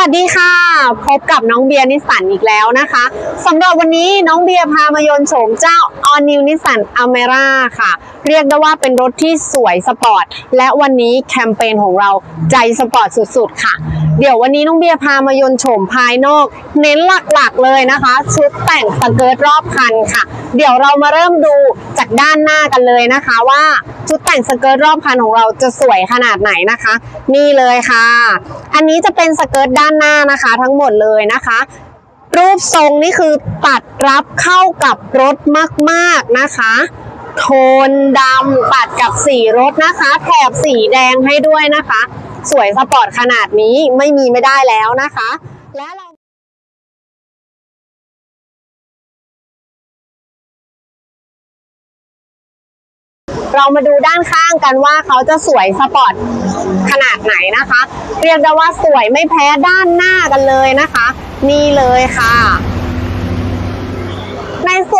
วัสดีค่ะ พบกับน้องเบียร์นิสสันอีกแล้วนะคะสำหรับวันนี้น้องเบียร์พามายน์โฉมเจ้า All New Nissan Almera ค่ะ เรียกได้ว่าเป็นรถที่สวยสปอร์ต และวันนี้แคมเปญของเราใจสปอร์ตสุดๆ ค่ะ เดี๋ยววันนี้น้องเบียร์พามายน์โฉมภายนอก เน้นหลักๆเลยนะคะ ชุดแต่งสเกิร์ตรอบคันค่ะ เดี๋ยวเรามาเริ่มดูจากด้านหน้ากันเลยนะคะว่า ชุดแต่งสเกิร์ตรอบคันของเราจะสวยขนาดไหนนะคะ นี่เลยค่ะ อันนี้จะเป็นสเกิร์ตด้านหน้านะคะ ทั้งหมดเลยนะคะ รูปทรงนี่คือตัดรับเข้ากับรถมากๆนะคะโทนดำตัดกับสีรถนะคะ แถบสีแดงให้ด้วยนะคะ สวยสปอร์ตขนาดนี้ไม่มีไม่ได้แล้วนะคะ และเรา เรามาดูด้านข้างกันว่าเขาจะสวยสปอร์ตขนาดไหนนะคะ เรียกได้ว่าสวยไม่แพ้ด้านหน้ากันเลยนะคะ นี่เลยค่ะ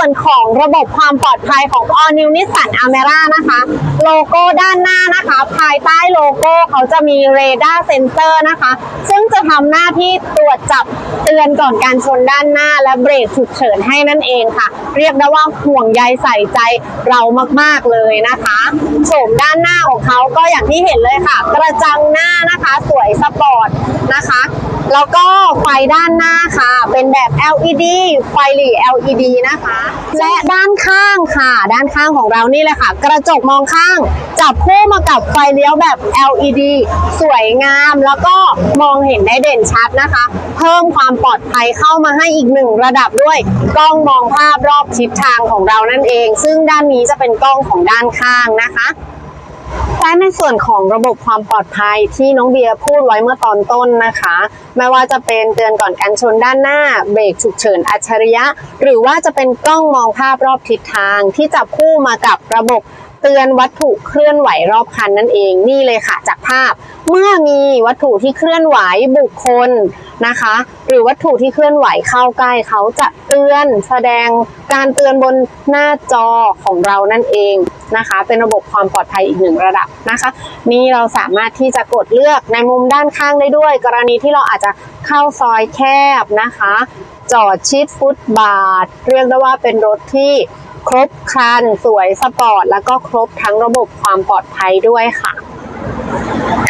ส่วนของระบบความปลอดภัยของ All New Nissan Almera นะคะ โลโก้ด้านหน้านะคะ ภายใต้โลโก้เขาจะมีเรดาร์เซนเซอร์นะคะ ซึ่งจะทำหน้าที่ตรวจจับเตือนก่อนการชนด้านหน้าและเบรกฉุกเฉินให้นั่นเองค่ะ เรียกได้ว่าห่วงใยใส่ใจเรามากๆเลยนะคะโฉมด้านหน้าของเขาก็อย่างที่เห็นเลยค่ะ กระจังหน้านะคะ สวยสปอร์ตนะคะ แล้วก็ไฟด้านหน้าค่ะ เป็นแบบ LED ไฟหลี LED นะคะ และด้านข้างค่ะ ด้านข้างของเรานี่เลยค่ะ กระจกมองข้าง จับคู่มากับไฟเลี้ยวแบบ LED สวยงามแล้วก็มองเห็นได้เด่นชัดนะคะ เพิ่มความปลอดภัยเข้ามาให้อีกหนึ่งระดับด้วย กล้องมองภาพรอบทิศทางของเรานั่นเอง ซึ่งด้านนี้จะเป็นกล้องของด้านข้างนะคะ และในส่วนของระบบความปลอดภัยที่น้องเบียร์พูดไว้เมื่อตอนต้นนะคะ ไม่ว่าจะเป็นเตือนก่อนการชนด้านหน้า เบรกฉุกเฉินอัจฉริยะ หรือว่าจะเป็นกล้องมองภาพรอบทิศทางที่จับคู่มากับระบบ เตือนวัตถุเคลื่อนไหวรอบคันนั่นเองนี่เลยค่ะจากภาพ เมื่อมีวัตถุที่เคลื่อนไหวบุคคลนะคะ หรือวัตถุที่เคลื่อนไหวเข้าใกล้เขาจะเตือนแสดงการเตือนบนหน้าจอของเรานั่นเองนะคะ เป็นระบบความปลอดภัยอีกหนึ่งระดับนะคะ นี่เราสามารถที่จะกดเลือกในมุมด้านข้างได้ด้วย กรณีที่เราอาจจะเข้าซอยแคบนะคะ จอดชิดฟุตบาท เรียกได้ว่าเป็นรถที่ ครบครัน สวยสปอร์ต แล้วก็ครบทั้งระบบความปลอดภัยด้วยค่ะ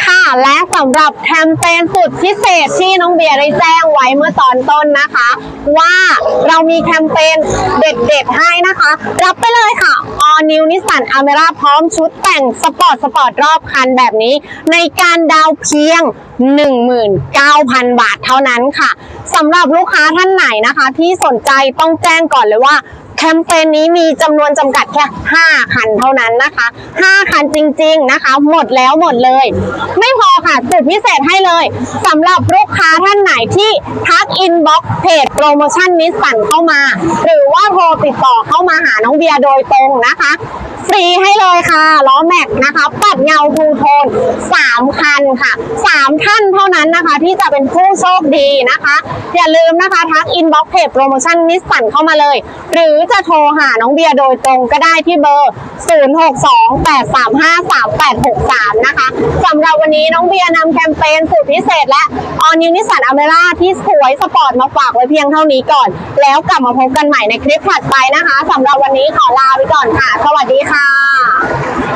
ค่ะและสำหรับแคมเปญสุดพิเศษที่น้องเบียร์ได้แจ้งไว้เมื่อตอนต้นนะคะ ว่าเรามีแคมเปญเด็ดๆให้นะคะ รับไปเลยค่ะ All New Nissan Almera พร้อมชุดแต่งสปอร์ตสปอร์ตรอบคันแบบนี้ ในการดาวเพียง 19,000 บาทเท่านั้นค่ะสำหรับลูกค้าท่านไหนนะคะ ที่สนใจต้องแจ้งก่อนเลยว่า แคมเปญนี้มีจำนวนจำกัดแค่ 5 คันเท่านั้นนะคะ 5 คันจริง ๆนะคะ หมดแล้วหมดเลย ไม่พอค่ะสุดพิเศษให้เลยสำหรับลูกค้าท่านไหนที่ทักอินบ็อกซ์เพจโปรโมชั่นนิสสันเข้ามา หรือว่าโทรติดต่อเข้ามาหาน้องเบียร์โดยตรงนะคะฟรีให้เลยค่ะล้อแม็กนะคะ ปัดเงาทูโทน3 คันค่ะ 3 ท่านเท่านั้นนะคะ ที่จะเป็นผู้โชคดีนะคะ อย่าลืมนะคะ ทักอินบ็อกเพจโปรโมชั่นนิสสันเข้ามาเลย หรือจะโทรหาน้องเบียร์โดยตรงก็ได้ที่เบอร์ 0628353863 นะคะสำหรับวันนี้น้องเบียร์นำแคมเปญสุดพิเศษและออนิวนิสสันอเมร่าที่สวยสปอร์ตมาฝากไว้เพียงเท่านี้ก่อน แล้วกลับมาพบกันใหม่ในคลิปถัดไปนะคะสำหรับวันนี้ขอลาไปก่อนค่ะ สวัสดีค่ะ